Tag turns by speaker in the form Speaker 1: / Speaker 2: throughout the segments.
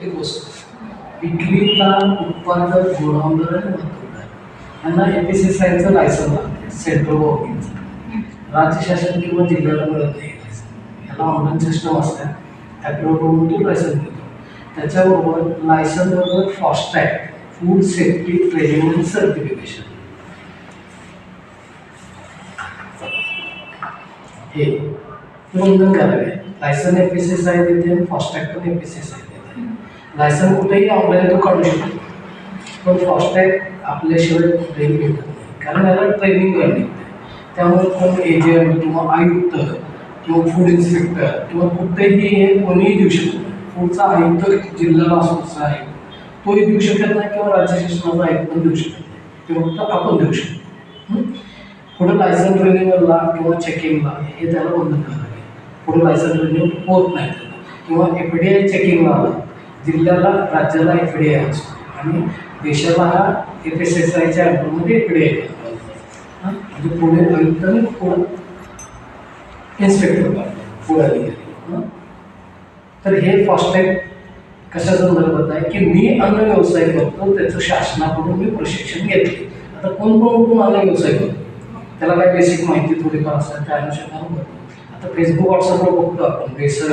Speaker 1: प्रत्येक वस्तू विक्रेता उत्पादक गोडाऊनदार आणि वाहतूकदार यांना A P C S license लागते सेंट्रल गव्हर्नमेंटचं राज्य शासन किंवा जिल्ह्याला मिळत नाही लायसन ऑनलाईन सिस्टम असते ॲपलोड तो लायसन घेतो त्याच्याबरोबर लायसनबरोबर फास्टॅग फूड सेफ्टी ट्रेनिंग आणि सर्टिफिकेशन हे नोंदण करावे license A P C S I देते आणि फास्टॅग पण A P C S I देते लायसन कुठेही ऑनलाईन तो काढू शकतो. पण फास्टॅग आपल्याशिवाय कुठेही भेटत नाही. कारण याला ट्रेनिंग करणे. लागते. त्यामुळे कोण एजंट किंवा आयुक्त किंवा फूड इन्स्पेक्टर किंवा कुठेही हे कोणीही देऊ शकत फूडचा आयुक्त जिल्ह्याला असतो आहे. तोही देऊ शकत नाही किंवा राज्य शासनाचा आयुक्त पण देऊ शकत नाही. ते फक्त आपण देऊ शकतो पुढे लायसन रिन्युअलला किंवा चेकिंगला हे त्याला बंद करावं लागेल. पुढे लायसन रिन्यू होत नाही. किंवा एफ डी आय चेकिंगला आला. जिल्ह्याला राज्याला इकडे यायचो. आणि देशाला हा एफ एस एस आयच्या ॲपमध्ये इकडे म्हणजे पुढे आयुक्त पुढे इन्स्पेक्टर पुढे अधिकारी. तर हे फास्टॅग कशा संदर्भात आहे की मी अन्न व्यवसाय करतो त्याचं शासनाकडून मी प्रशिक्षण घेतले आता कोण कोण कोण अन्न व्यवसाय करतो? त्याला काय बेसिक माहिती थोडीफार असतात त्या अनुषंगाने बघतो. आता फेसबुक व्हॉट्सअपवर बघतो आपण. बेसर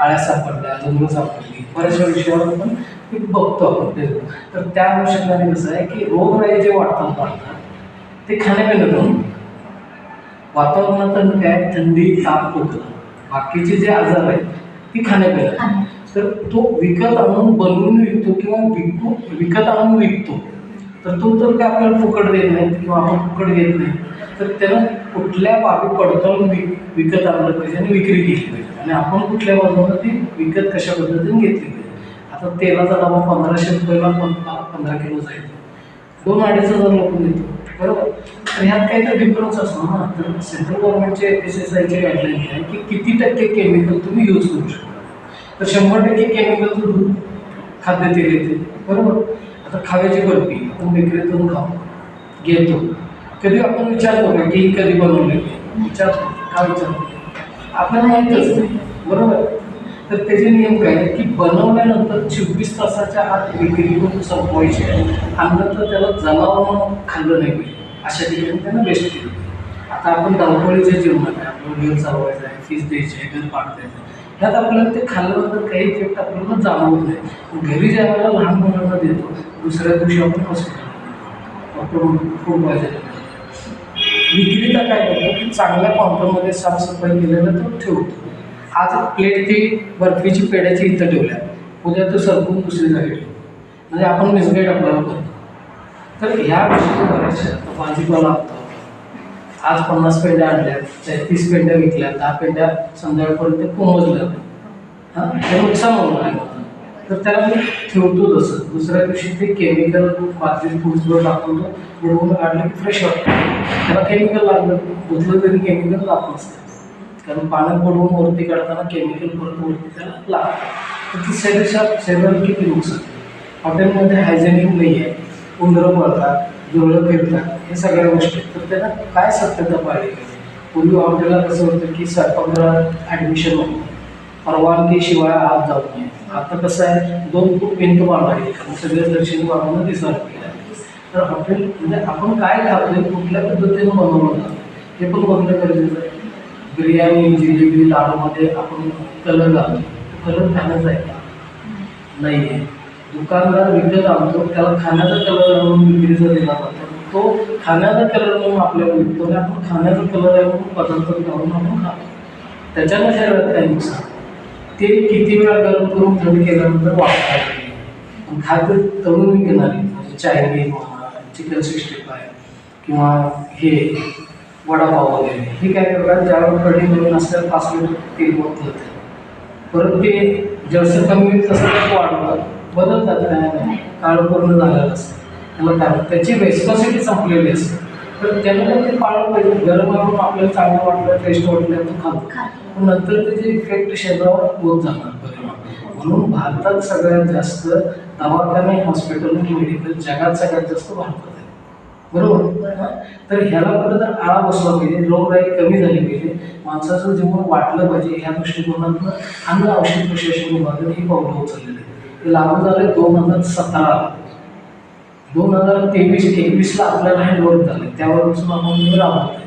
Speaker 1: आळ्या सापडल्या जंगलं सापडली बऱ्याचशा विषयावर आपण बघतो आपण फेसबुक तर त्या अनुषंगाने कसं आहे की रोगराई जे वाढतात वाढतात ते खाण्यापिण्यातून वातावरणात काय थंडी ताप खोकला बाकीचे जे आजार आहेत ती खाण्यापिण्यात तर तो विकत आणून बनवून विकतो किंवा विकतो विकत आणून विकतो. तर तो तर काय आपल्याला फुकट देत नाही किंवा आपण फुकट घेत नाही. तर त्यानं कुठल्या बाबी पडताळून विक विकत आणलं पाहिजे आणि विक्री केली पाहिजे. आणि आपण कुठल्या बाजूला ती विकत कशा पद्धतीने घेतली पाहिजे. आता तेलाचा डबा पंधराशे रुपयाला पंधरा पंधरा किलो जाईल. दोन अडीच हजार लोक देतो. बरोबर? तर ह्यात काहीतरी डिफरन्स असतो ना. तर सेंट्रल गव्हर्नमेंटचे एस एस आयचे गाईडलाईन आहे की किती टक्के केमिकल तुम्ही यूज करू शकता. तर शंभर टक्के केमिकलचं दूध खाद्यतेल येते. बरोबर? आता खाव्याची बर्फी आपण विक्रीतून खाऊ. घेतो. कधी आपण विचारतो का की कधी बनवले आहे? विचारतो का विचारतो? आपल्याला माहीतच नाही बरोबर? तर त्याचे नियम काय की बनवल्यानंतर चोवीस तासाच्या आत विक्री करून संपवायची. आहे तर त्याला जनावरांना खाल्लं नाही पाहिजे. अशा ठिकाणी त्यांना बेस्ट केलं आता आपण धावपळीच्या जीवनात आहे. आपलं घर चालवायचं आहे फीस द्यायची आहे घर पाडतायचं आहे. ह्यात आपल्याला ते खाल्ल्यानंतर काही इफेक्ट आपल्याला जाणवत नाही. घरी ज्या वेळेला लहान मुलांना देतो दुसऱ्या दिवशी आपण हॉस्पिटल डॉक्टर खूप पाहिजे विक्रीला काय करतो? की चांगल्या काउंटरमध्ये साफसफाई केलेलं तो ठेवतो. आज प्लेट ती बर्फीची पेड्याची इथं ठेवल्या उद्या तो सरकून दुसरी जागी ठेवतो. म्हणजे आपण मिसगाईड आपल्याला करतो तर ह्या गोष्टी बऱ्याचशा भाजीपाला आणतो आज पन्नास पेंड्या आणल्या त्या तीस पेंड्या विकल्या दहा पेंड्या संध्याकाळपर्यंत कोमजल्या हां? हे नुकसान होणार आहे. तर त्याला मी ठेवतो तसं दुसऱ्या दिवशी ते केमिकल मातीत फुसबळ टाकून बुडवून काढलं की फ्रेश वाटतं. त्याला केमिकल लागलं. धुतलं तरी केमिकल लागत नसतं कारण पाण्यात बुडवून वरती काढताना केमिकल परत वरती त्याला लागतं. तर ती शरीर शरीराला किती नुकसान? हॉटेलमध्ये हायजेनिक नाही आहे. उंदरं पडतात जुळं फिरतात हे सगळ्या गोष्टी आहेत. तर त्याला काय सत्यता पाहिजे पूर्वी हॉटेलला कसं होतं की स्वयंपाकगृहात ॲडमिशन होतं. परवानगीशिवाय आत जाऊ नये. आता कसं आहे दोन फूट भिंत बांधावी कारण सगळे दर्शन बांधून दिसायला तर हॉटेल म्हणजे आपण काय खातोय कुठल्या पद्धतीनं बनवलं जातं हे पण बघणं गरजेचं आहे. बिर्याणी जिलेबी लाडूमध्ये आपण कलर घालतो. कलर खाण्याचा आहे का? नाही आहे दुकानदार विकत आणतो त्याला खाण्याचा कलर म्हणून विक्रीचा दिला जातो. तो खाण्याचा कलर म्हणून आपल्याला विकतो. आणि आपण खाण्याचा कलर आहे म्हणून पदार्थ करून आपण खातो. त्याच्यानं शरीरात काही नुकसान ते किती वेळा गरम करून थंड केल्यानंतर वापरतात खाद्य तळून विकणारे म्हणजे चायनीज म्हणा चिकन सिक्स्टी फाय किंवा हे वडापाव वगैरे. हे काय करतात ज्यावेळेस कढी नवीन असतात पाच मिनिट तेल मोठं परत ते जसं कमी होईल तसं ते वाढवतात. बदलतात काय नाही काळ पूर्ण झालेलं असतं. त्याला त्याची रेस्पॉन्सिबिलिटी संपलेली असते. तर पण ते पाळलं पाहिजे. गरम गरम आपल्याला चांगलं वाटलं टेस्ट वाटलं तर खातो पण नंतर त्याचे इफेक्ट शरीरावर होत जाणार परिणाम. म्हणून भारतात सगळ्यात जास्त दवाखाने हॉस्पिटल मेडिकल जगात सगळ्यात जास्त भारतात आहे बरोबर? तर ह्याला कुठं तर आळा बसला पाहिजे रोगराई कमी झाली पाहिजे. माणसाचं जीवन वाटलं पाहिजे ह्या दृष्टिकोनातून अन्न औषध प्रशासन विभागाने ही पावलं उचललेली आहेत ते लागू झाले दोन हजार सतरा दोन हजार तेवीस एकवीसला आपल्याला हँडओव्हर झाले. त्यावरपासून आपण राबवतो